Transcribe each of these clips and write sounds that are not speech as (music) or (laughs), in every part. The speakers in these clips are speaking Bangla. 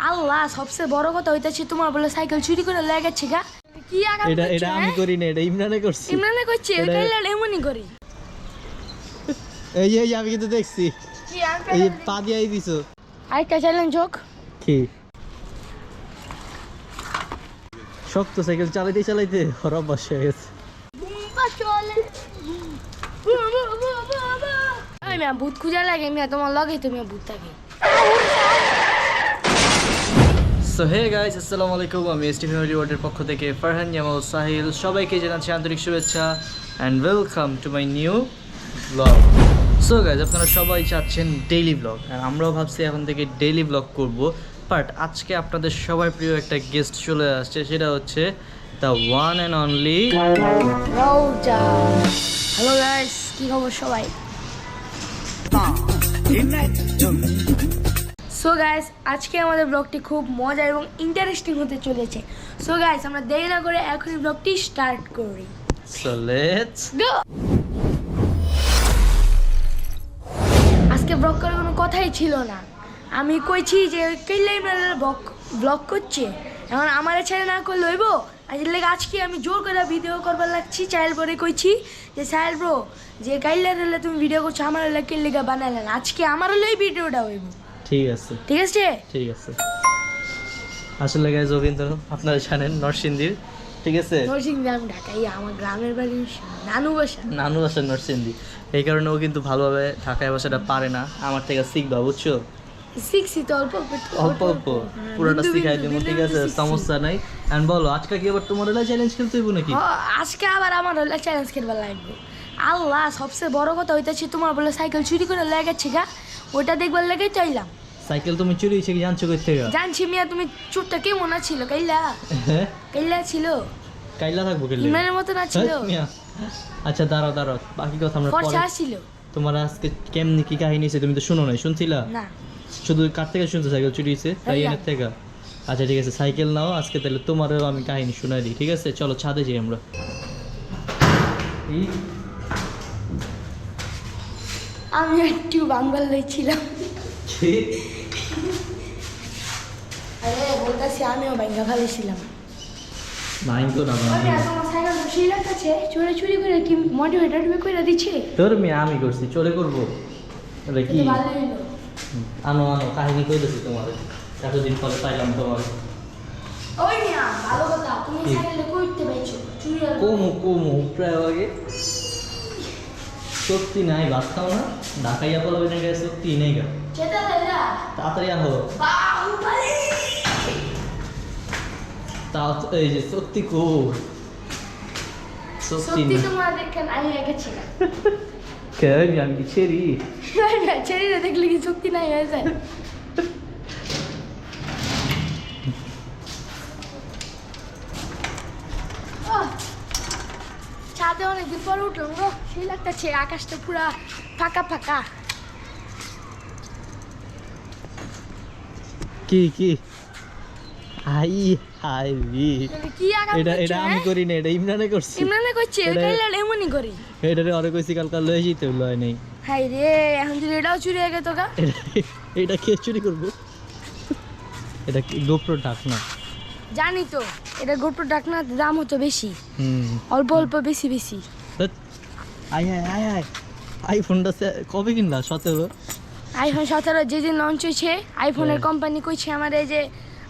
আল্লাহ সবচেয়ে বড় কথা হইতাছে তোমার বলে সাইকেল চুরি করে লেগেছে গা। কি আঘাত এটা এটা আমি হ্যাঁ? করি না এটা ইমরানে করছি। ইমরানে করছে এটা- কাইলা এমনই করি। এই এই আমি কিন্তু দেখছি। কি এই পা দিয়ে দিছো। আরেকটা চ্যালেঞ্জ হোক। কি? শক্ত সাইকেল চালাইতে চালাইতে অভ্যাস হয়ে গেছে। আমি ভূত খুঁজা লাগে মিয়া তোমার লগে তুমি ভূত থাকে। সো হে গাইস আসসালামু আলাইকুম। আমি এসটি ফ্যামিলি ওয়ার্ডের পক্ষ থেকে ফারহান জামাল সাহিল। সবাইকে জানাচ্ছি আন্তরিক শুভেচ্ছা and welcome to my new blog so guys আপনারা সবাই চাচ্ছেন ডেইলি ব্লগ আর আমরাও ভাবছি এখন থেকে ডেইলি ব্লগ করব। বাট আজকে আপনাদের সবার প্রিয় একটা গেস্ট চলে আসছে সেটা হচ্ছে the one and only hello guys কি খবর সবাই? সো গাইস আজকে আমাদের ব্লগটি খুব মজা এবং ইন্টারেস্টিং হতে চলেছে। সো গাইস আমরা দেরি না করে এখনই ব্লগটি স্টার্ট করি। So let's Go! আজকে ব্লগ করার কোনো কথাই ছিল না। আমি কইছি যে কেলাই ব্লগ ব্লগ করছে? এখন আমার ছেড়ে না করলে হইব? আজ লেগে আজকে আমি জোর করে ভিডিও করবার লাগছি চাইল পরে কইছি যে সাইল ব্রো যে কাইলে তুমি ভিডিও করছ আমার লেগে বানালে না। আজকে আমার হলেই ভিডিওটা হইব। ঠিক আছে। ঠিক আছে? ঠিক আছে। আসলে গাইজ কিন্তু আপনারা জানেন নরসিংদীর ঠিক আছে? নরসিংদী আমি ঢাকাই আমার গ্রামের বাড়ি নানু বাসা। নানু নরসিংদী। এই কারণে ও কিন্তু ভালোভাবে ঢাকায় ভাষাটা পারে না। আমার থেকে শিখবা বুঝছ? শিখছি তো অল্প অল্প অল্প হ্যাঁ, পুরোটা শিখাই দেবো ঠিক আছে? সমস্যা নাই। এন্ড বলো আজকে কি আবার তোমার এলাকায় চ্যালেঞ্জ খেলতে হইব নাকি? আজকে আবার আমার হলে চ্যালেঞ্জ খেলবার লাগবে। আল্লাহ সবচেয়ে বড় কথা হইতেছে তোমার বলে সাইকেল চুরি করে লেগেছে গা। ওটা দেখবার লেগে চাইলাম। সাইকেল তুমি চুরি হয়েছে কি জানছো কই থেকে? জানছি মিয়া তুমি চুরটা কেমন ছিল কাইলা? হ্যাঁ? কাইলা ছিল। কাইলা থাকব কেলে? ইমরানের মতো না ছিল হ্যাঁ, মিয়া। আচ্ছা দাঁড়াও দাঁড়াও। বাকি কথা আমরা পরে ছিল তোমার আজকে কেমনি কি কাহিনী হয়েছে তুমি তো শুনো নাই শুনছিলা? না। শুধু কার থেকে শুনছো সাইকেল চুরি হয়েছে? ভাইয়া। রাইয়ানের থেকে। আচ্ছা ঠিক আছে সাইকেল নাও আজকে তাহলে তোমারও আমি কাহিনী শোনাই দিই ঠিক আছে? চলো ছাদে যাই আমরা। এই আমি একটু বাঙ্গাল লইছিলাম আরে বলতেছি আমিও বাঙ্গা ফেলেছিলাম তো না চুরি চুরি করে কি করে দিচ্ছে তোর মেয়ে আমি করছি করব। এটা কি? আনো আনো কাহিনী কইতেছি তোমার। এতদিন পরে পাইলাম তোমার। ওই মিয়া ভালো কথা তুমি সাইকেলে করতে পারছ চুরি কমু কমু প্রায় আগে সত্যি নাই ভাত খাও না ঢাকাইয়া বলবে না গায়ে সত্যি নেই গা। তাড়াতাড়ি আহ তাও এই যে সত্যি কো সত্যি তোমার দেখে নাই হয়ে কেন (laughs) আমি কি ছেড়ি? ছেড়ে দেখলে কি শক্তি নাই হয়ে যায়? ছাদে অনেকদিন পরে উঠলাম গো। সেই লাগতেছে আকাশটা পুরা ফাঁকা ফাঁকা। কি কি? হাই হাই রি। কি এটা এটা আমি করি না এটা ইমরানে করছি। ইমরানে করছে কাইলা এমনই করি। এটারে অরে কইছি কালকাল লয়ে যেতে লয় নাই। হাই রে এখন যদি এটাও চুরি হয়ে গেত গা। এটা এটা কে চুরি করব? এটা গোপ্র ডাক না? জানি তো। এটা গোপ্র ডাকনার দাম হতো বেশি। অল্প অল্প বেশি বেশি। আয় আয় আয় আয়। আইফোনটা কবে কিনলা? সতেরো? আইফোন সতেরো যেদিন লঞ্চ হয়েছে আইফোনের। কোম্পানি কইছে আমার এই যে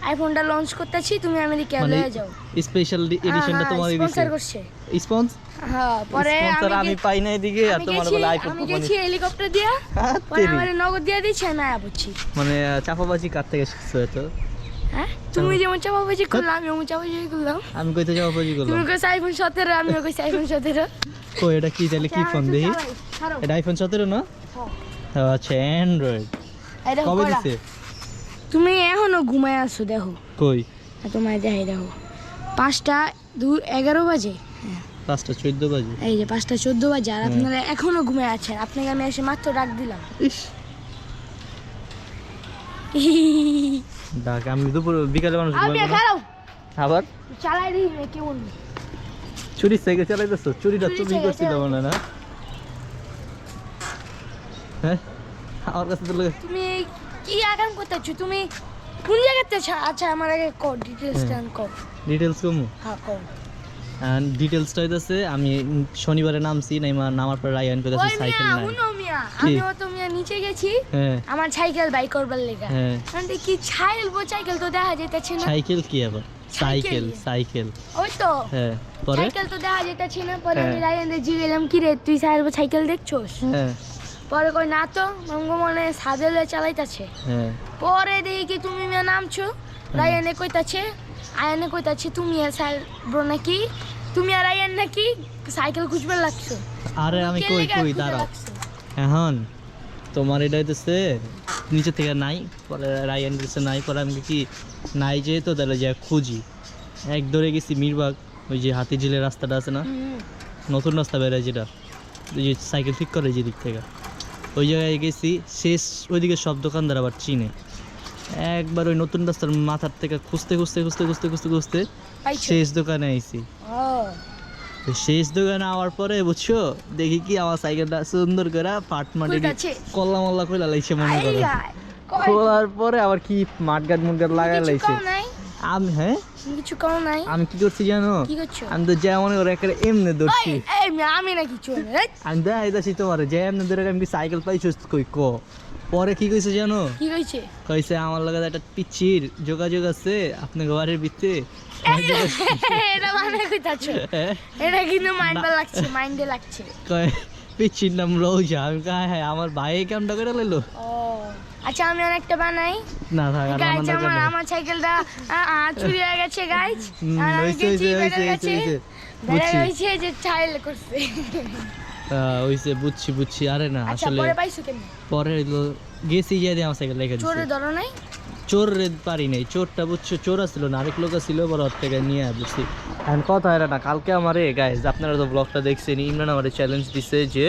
আইফোনটা লঞ্চ করতেছি তুমি আমেরিকা মানে লয়ে যাও। স্পেশাল এডিশনটা তোমার স্পন্সর করছে। স্পন্স হ্যাঁ পরে স্পন্সর আমি পাই না এদিকে আর তোমার বলে আইফোন আমি গেছি হেলিকপ্টার দিয়া। পরে আমার নগদ দিয়ে দিচ্ছে আমি আয়া বুঝছি মানে চাপাবাজি কার থেকে শিখছো এত? হ্যাঁ? তুমি যেমন চাপাবাজি করলাম আমি যেমন চাপাবাজি করলাম। আমি কইতে চাপাবাজি তুমি করলাম। কইছো আইফোন সতেরো আমিও কইছি আইফোন সতেরো। ও এটা কি তাহলে কি ফোন দেখি? এটা আইফোন সতেরো না? ও, আচ্ছা অ্যান্ড্রয়েড কবে দিছে? তুমি এখনও ঘুমায় আছো দেখো। কই? তোমার দেখাই দেখো। পাঁচটা দু এগারো বাজে। পাঁচটা চোদ্দ বাজে। এই যে পাঁচটা চোদ্দ বাজে আর আপনারা এখনও ঘুমে আছেন। আপনাকে আমি এসে মাত্র ডাক দিলাম। ইস। (laughs) ডাক আমি দুপুর বিকালে মানুষ আবার? চালাই দিই কেমন সাইকেল চালাইতেছো? চুরিটা তুমি করছিল। মনে না? হ্যাঁ? আমার কাছে তো তুমি কি আগাম করতেছো? তুমি কোন জায়গাতে আচ্ছা আমার আগে হ্যাঁ। কর। ডিটেলস কমু? হ্যাঁ হইতেছে আমি শনিবারে নামছি নাইমা নামার পর রায়ান কইতাছে সাইকেল নাই। হুনো মিয়া কি? আমি তো নিচে গেছি হ্যাঁ। আমার সাইকেল বাই করবার লেগা। হ্যাঁ। মানে কি ছাইল বো সাইকেল তো দেখা যেতেছে না। সাইকেল কি আবার? সাইকেল। সাইকেল। সাইকেল। ওই তো। হ্যাঁ পরে? সাইকেল তো দেখা যেতেছে না পরে আমি। রায়ানদের কি রে তুই সাইকেল সাইকেল দেখছোস? হ্যাঁ। পরে কই না তো মঙ্গ মনে সাদেলে চালাইতাছে। হ্যাঁ। পরে দেখি কি তুমি নামছো রায়ানে কইতাছে আয়ানে কইতাছে তুমি ব্রো নাকি? তুমি আর আয়ান নাকি সাইকেল খুঁজবে লাগছো? আরে আমি কই কই দাঁড়াও। লাগছো? এখন তোমার এটা হইতেছে নিচে থেকে নাই পরে রায়ান দিতেছে নাই পরে আমি কি নাই যে তো তাহলে যা খুঁজি। এক ধরে গেছি মিরবাগ ওই যে হাতিঝিলের রাস্তাটা আছে না? নতুন রাস্তা বেরোয় যেটা ওই যে সাইকেল ঠিক করে যে দিক থেকে। ওই জায়গায় গেছি শেষ ওইদিকে সব দোকানদার আবার চিনে। একবার ওই নতুন রাস্তার মাথার থেকে খুঁজতে খুঁজতে খুঁজতে খুঁজতে খুঁজতে খুঁজতে শেষ দোকানে আইছি। তো শেষ দোকানে আওয়ার পরে বুঝছ? দেখি কি আমার সাইকেলটা সুন্দর করে পাট মাটি? কল্লা মল্লা কইলা লাইছে মনে করো। খোলার পরে আবার কি মাঠগাট মুটগাট লাগাই লাইছে। আমি হ্যাঁ? কিছু কও নাই? আমি কি করছি জানো? কি করছ? আমি তো যা মনে করো একটা এমনি ধরছি। আমি না কিছু আমি দেখাইতেছি তোমার যে এমনি ধরে আমি কি সাইকেল পাইছো কই ক? পরে কি কইছে জানো? কি কইছে? কইছে আমার লগে একটা পিচ্ছির যোগাযোগ আছে আপনার ঘরের ভিতরে। এটা মানে কইতাছো? এটা কিন্তু মাইন্ডে লাগছে মাইন্ডে লাগছে। কয় পিচ্ছির নাম রোজা। আমি কই হ্যাঁ আমার ভাই করে লাইলো। আচ্ছা আমি অনেকটা বানাই। না থাক আর গাইজ আমার আমার সাইকেলটা চুরি হয়ে গেছে গাইজ আর আমি গেছি কাছে। বুঝছি। যে চাইল করছে। হইছে বুঝছি বুঝছি আরে না আচ্ছা আসলে পরে পাইছো কেন পরে গেছি যাই দিয়ে আমার সাইকেল রেখে দিছে। চোরে ধরো নাই। চোর রে পারি নাই চোরটা বুঝছ চোর আসছিল না আরেক লোক ছিল বড় থেকে নিয়ে বুঝছি। এখন কথা হয় না কালকে আমারে গাইজ আপনারা তো ব্লগটা দেখছেন ইমরান আমারে চ্যালেঞ্জ দিছে যে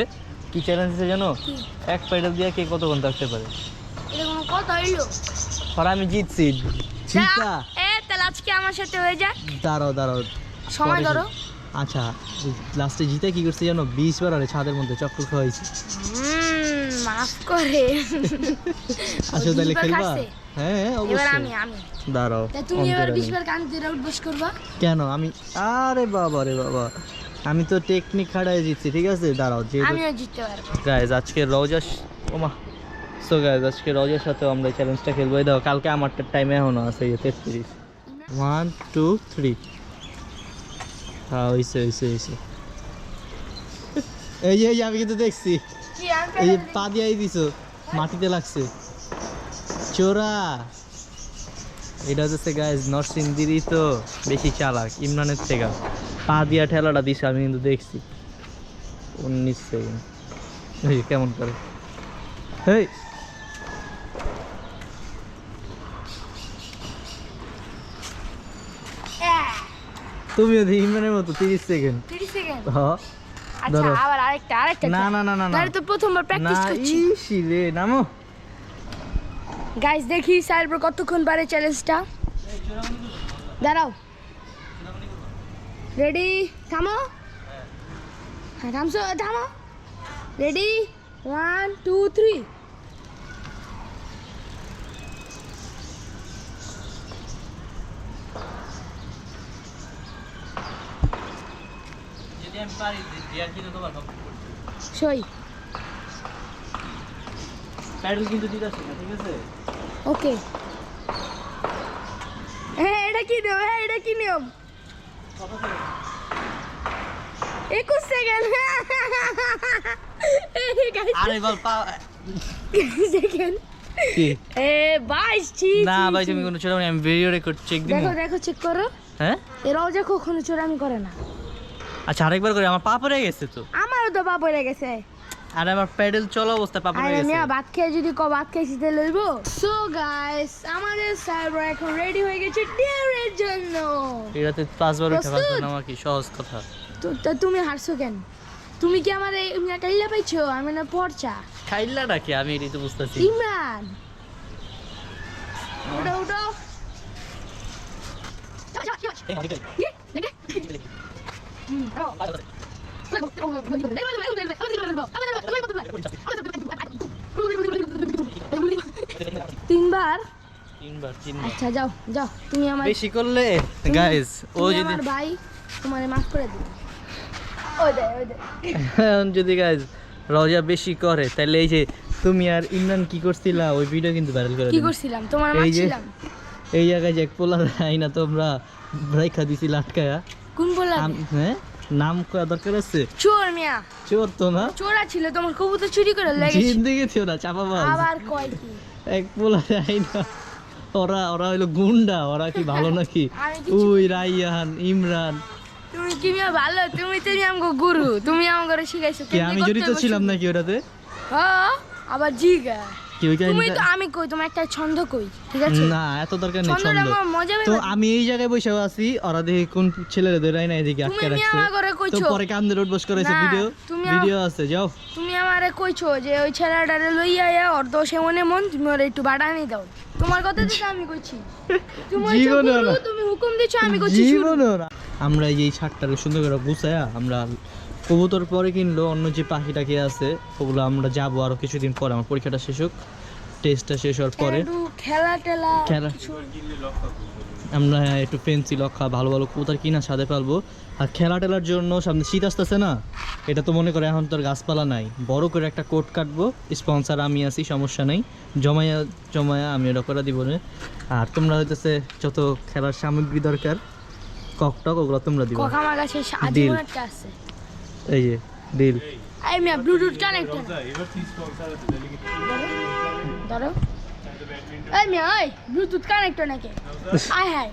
কি চ্যালেঞ্জ দিছে জানো? এক প্যাডেল দিয়ে কে কতক্ষণ থাকতে পারে? আর আমি জিতছি। জিতা? এ তাহলে আজকে আমার সাথে হয়ে যাক দাঁড়াও দাঁড়াও। সময় ধরো। আচ্ছা লাস্টে জিতে কি করছে জানো? বিশ বার আরে ছাদের মধ্যে চক্কর খাওয়াইছি। মাফ করে। আসো তাহলে খেলবা? হ্যাঁ এবার অবশ্যই। আমি আমি। দাঁড়াও তুমি এবার আমি। বিশবার কান দিয়ে করবা? কেন? আমি আরে বাবা রে বাবা। আমি তো টেকনিক খাড়াই জিতছি ঠিক আছে? দাঁড়াও যে আমিও জিততে পারব। গাইজ আজকে রজাস ওমা। সো গাইজ আজকে রজার সাথে আমরা চ্যালেঞ্জটা খেলব। এই দেখো কালকে আমার টাইম এখনও আছে এই তেত্রিশ ওয়ান টু থ্রি হ্যাঁ হয়েছে হয়েছে হয়েছে এই আমি কিন্তু দেখছি। এই পা দিয়াই দিছো মাটিতে লাগছে। চোরা। এটা হচ্ছে গাইজ নরসিংদিরই তো বেশি চালাক ইমরানের থেকে। পা দিয়া ঠেলাটা দিছে আমি কিন্তু দেখছি। উনিশ সেকেন্ড। এই কেমন করে। আহ, তুমিও দেখি ইমরানের মতো তিরিশ সেকেন্ড। 30 সেকেন্ড। হ। আচ্ছা আবার আরেকটা আরেকটা না না না না না। তাহলে তো প্রথমবার প্র্যাকটিস করছি। নামো। গাইস দেখি সাইবার কতক্ষণ পারে চ্যালেঞ্জটা দাঁড়াও। রেডি থামো। হ্যাঁ থামছো থামো। রেডি ওয়ান টু থ্রি যদি আমি পারি ডিয়ার কিন্তু তোমার সই। প্যাডেল কিন্তু দিতে ঠিক আছে? ওকে। হ্যাঁ এটা কি নিয়ম? হ্যাঁ এটা কি নিয়ম? একুশ সেকেন্ড। আরে বল পা সেকেন্ড। এ বাইশ না ভাই তুমি কোনো চোরামি আমি ভিডিও রেকর্ড চেক দিই দেখো দেখো চেক করো। হ্যাঁ? এরাও যে কখনো চোরামি করে না। আচ্ছা আরেকবার করে আমার পা পড়ে গেছে তো। আমারও তো বাপ পড়ে গেছে। আর আমার প্যাডেল চলা অবস্থা পা পড়ে গেছে। ভাত খেয়ে যদি ক ভাত তাহলে লইবো? সো গাইস আমাদের সাইবার এখন রেডি হয়ে গেছে ডিয়ারের জন্য। এটাতে পাঁচবার উঠে প্রস্তুত? পাঁচবার নামা কি সহজ কথা? তো তো তুমি হারছো কেন? তুমি কি আমার এই কাইলা পাইছো? আমি না পড়ছা খাইলা নাকি? আমি এটাই তো বুঝতেছি। ইমরান! উঠো উঠো। তিনবার? তিনবার তিনবার। আচ্ছা যাও যাও তুমি আমার বেশি করলে গাইস ও যদি আমার ভাই তোমার মাফ করে দিই ওই দে ওই দে এখন যদি গাইস রজা বেশি করে তাহলে এই যে তুমি আর ইমরান কি করছিলা ওই ভিডিও কিন্তু ভাইরাল করে কি করছিলাম? তোমার এই যে- মারছিলাম? এই জায়গায় যে পোলা যায় না তোমরা রাইখা দিছি লাটকায়া কোন বললা হ্যাঁ? নাম করা দরকার আছে? চোর মিয়া। চোর তো না? চোরা ছিল তোমার কবুতর চুরি করে লেগেছে জিন্দিগি ছিল না চাপাবাজ আবার কয় কি? এক পোলা দেয় না ওরা ওরা হইল গুন্ডা ওরা কি ভালো নাকি? (laughs) উই রাইয়ান ইমরান। তুমি কি মিয়া ভালো? তুমি তুমি আমাকে গুরু। তুমি আমাকে শিখাইছো। কি আমি জড়িত ছিলাম নাকি ওটাতে? হ্যাঁ আবার জিগা। তুমি তো আমি কই তোমার একটা ছন্দ কই ঠিক আছে? না এত দরকার নেই ছন্দ। আমার মজা তো আমি এই জায়গায় বসে আছি ওরা দেখি কোন ছেলেরা ধরে না এদিকে আটকে রাখছে। তো পরে কান্দের উঠবস করেছে ভিডিও ভিডিও আছে যাও। তুমি আমারে কইছো যে ওই ছেলেটারে লইয়া আয়া ওর দোষে মনে মন তুমি ওরে একটু বাড়ানি দাও। তোমার কথা আমি কইছি। তুমি। তুমি হুকুম দিছো আমি কইছি। জীবনে আমরা এই যে ছাদটারে সুন্দর করে গুছায়া আমরা কবুতর পরে কিনলো অন্য যে পাখি টাকি আছে ওগুলো আমরা যাব আরও কিছুদিন পরে আমার পরীক্ষাটা শেষ হোক টেস্টটা শেষ হওয়ার পরে। খেলা টেলা খেলা। আমরা একটু ফেন্সি লক্ষা ভালো ভালো কবুতর কিনা সাথে পারব আর খেলা টেলার জন্য সামনে শীত আসতেছে না এটা তো মনে করে এখন তোর গাছপালা নাই। বড় করে একটা কোট কাটবো স্পন্সার আমি আছি সমস্যা নেই। জমায়া জমায়া আমি ওটা করে দিব। আর তোমরা হইতেছে যত খেলার সামগ্রী দরকার ককটক ওগুলো তোমরা দিবা। কক এই যে ডিল এই মিয়া ব্লুটুথ কানেক্ট ধরো। এই মিয়া এই ব্লুটুথ কানেক্ট নাকি? (laughs) আয় হায়।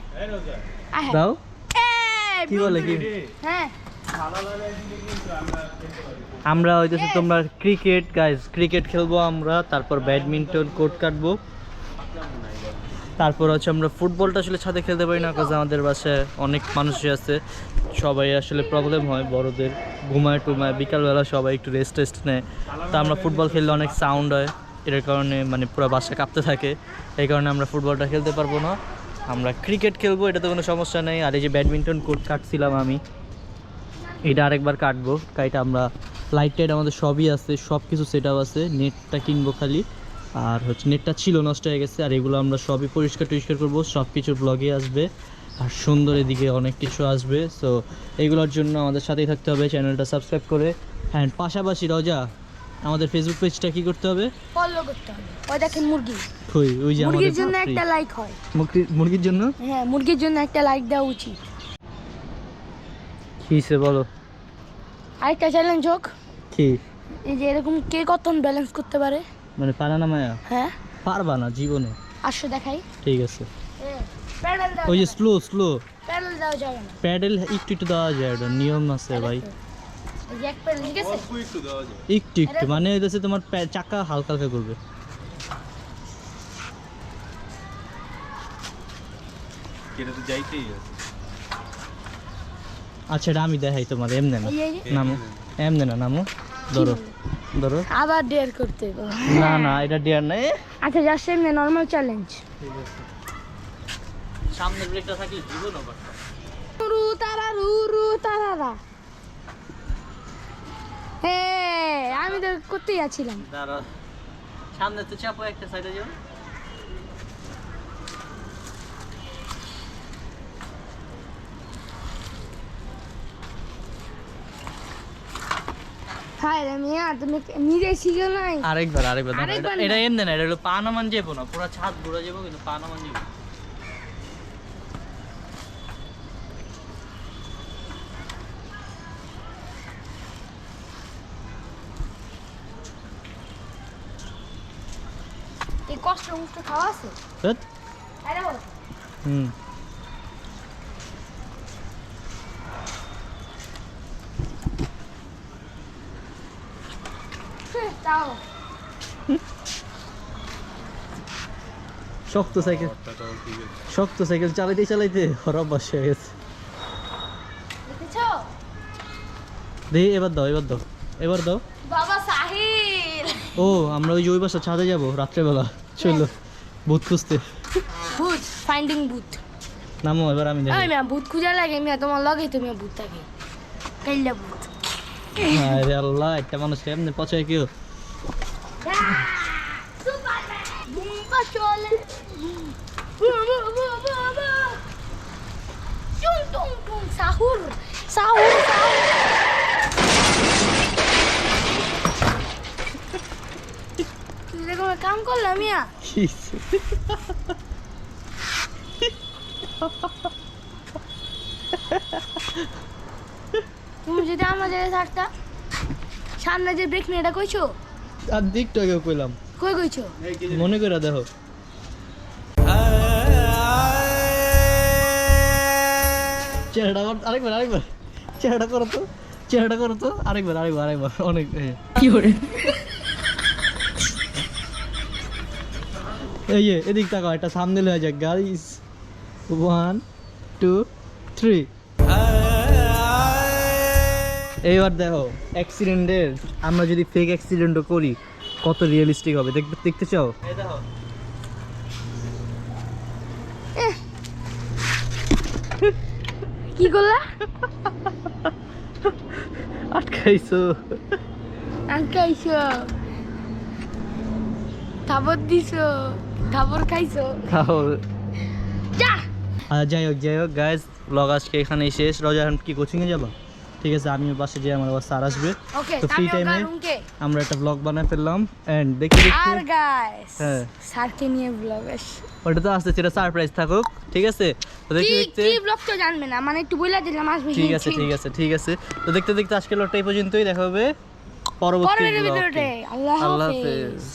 আয় হায়। দাও। কি বলে কি? হ্যাঁ। আমরা হইতেছে তোমরা ক্রিকেট গাইজ ক্রিকেট খেলব আমরা তারপর ব্যাডমিন্টন কোর্ট কাটবো। তারপর হচ্ছে আমরা ফুটবলটা আসলে ছাদে খেলতে পারি না কারণ আমাদের বাসায় অনেক মানুষই আছে। সবাই আসলে প্রবলেম হয়, বড়দের ঘুমায় টুমায়, বিকালবেলা সবাই একটু রেস্ট টেস্ট নেয়। তা আমরা ফুটবল খেললে অনেক সাউন্ড হয়, এটার কারণে মানে পুরো বাসা কাঁপতে থাকে। এই কারণে আমরা ফুটবলটা খেলতে পারব না। আমরা ক্রিকেট খেলব এটাতে কোনো সমস্যা নেই। আর এই যে ব্যাডমিন্টন কোর্ট কাটছিলাম আমি, এটা আরেকবার কাটবো। কাইটা আমরা লাইট টাইট আমাদের সবই আছে সব কিছু সেট আছে নেটটা কিনবো খালি। আর হচ্ছে নেটটা ছিল নষ্ট হয়ে গেছে আর এগুলো আমরা সবই পরিষ্কার টরিষ্কার করব সব কিছু ব্লগে আসবে আর সুন্দর এদিকে অনেক কিছু আসবে সো এগুলোর জন্য আমাদের সাথেই থাকতে হবে চ্যানেলটা সাবস্ক্রাইব করে অ্যান্ড পাশাপাশি রজা আমাদের ফেসবুক পেজটা কি করতে হবে? ফলো করতে হবে ওই দেখেন মুরগি। কই ওই যে আমাদের মুরগির জন্য একটা লাইক হয়। মুরগি- মুরগির জন্য? হ্যাঁ মুরগির জন্য একটা লাইক দেওয়া উচিত। কিসে বলো? আরেকটা চ্যালেঞ্জ হোক। কি? এই যে এরকম কে কত ব্যালেন্স করতে পারে? মানে পারা না মায়া? হ্যাঁ। পারবা না জীবনে। আসো দেখাই। ঠিক আছে। প্যাডেল দাও ওই যে স্লো স্লো। প্যাডেল দেওয়া যাবে না। প্যাডেল একটু একটু দেওয়া যায় ওটা নিয়ম আছে ভাই। এই যে এক প্যাডেল ঠিক আছে? একটু একটু মানে হইতেছে তোমার চাকা হালকা হালকা করবে। এটা তো যাইতেই আছে আচ্ছা এটা আমি দেখাই তোমার এমনে না। নামো। এমনে। না নামো। ধরো। ধরো। আবার ডেয়ার করতে না না এটা ডেয়ার না আচ্ছা যাচ্ছে এমনি নর্মাল চ্যালেঞ্জ সামনে ব্রেকটা থাকলে জীবন ওভার রু তারা রু রু তারারা হে আমি তো করতেই আছিলাম দাঁড়া সামনে তো চাপো একটা সাইডে যাও। রে মিয়া তুমি নিজে শিখো নাই? আরেকবার আরেকবার এটা- এমনে না এটা হলো পা নামান যাব না পুরো ছাদ ঘুরে যাব কিন্তু পা নামান যাব এই কষ্ট মুষ্ট খাওয়া আছে। হুম। তাও শক্ত সাইকেল। আছে। শক্ত সাইকেল চালাইতে চালাইতে হয়ে গেছে। দেখি এবার দাও এবার দাও। এবার দাও। বাবা সাহিল। ও আমরা ওই ওই বাসা ছাদে যাব রাত্রেবেলা। চলো ভূত খুঁজতে। ভূত ফাইন্ডিং ভূত। নামো এবার আমি দেখি। মিয়া ভূত খুঁজা লাগে মিয়া তোমার লগে তুমি ভূত থাকে কাইলা ভূত। আরে আল্লাহ একটা মানুষ এমনি পচায় কেউ? Sahur, sahur, sahur. এরকম কাম করলাম তুমি যদি আমার জায়গায় থাকতা সামনে যে ব্রেক নিয়ে এটা কইছো আর দিকটা কেউ কইলাম। কই কইছো? মনে করে দেখো। চেহারাটা আরেকবার আরেকবার। চেহারাটা করো তো। চেহারাটা করো তো। আরেকবার আরেকবার আরেকবার। অনেক কি করে এই এদিক তাকাও একটা সামনে হয়ে যাক গাইস ওয়ান টু থ্রি এইবার দেখো অ্যাক্সিডেন্টের আমরা যদি ফেক অ্যাক্সিডেন্টও করি কত রিয়েলিস্টিক হবে? দেখতে দেখতে চাও? কি করলা? আটকাইছো। আনকাইছো থাবর দিছো। থাবর খাইছো। খাও যা। আর যাই হোক যাই হোক গাইজ ব্লগ আজকে এখানেই শেষ। রোজা এখন কি কোচিংয়ে যাবা? ঠিক আছে আমি বাসে যাই আমার আবার স্যার আসবে। তো ফ্রি টাইমে আমরা একটা ব্লগ বানায় ফেললাম অ্যান্ড দেখতে আর গাইস হ্যাঁ। স্যারকে নিয়ে ব্লগ আস। ওটা তো আসতে সেটা সারপ্রাইজ থাকুক ঠিক আছে? তো দেখতে কি দেখতে। কি ব্লগ তো জানবে না মানে একটু বইলা দিলাম আসবে ঠিক আছে ঠিক আছে ঠিক আছে। তো দেখতে দেখতে আজকে ব্লগটা এই পর্যন্তই দেখা হবে পরবর্তী ভিডিওতে আল্লাহ হাফেজ।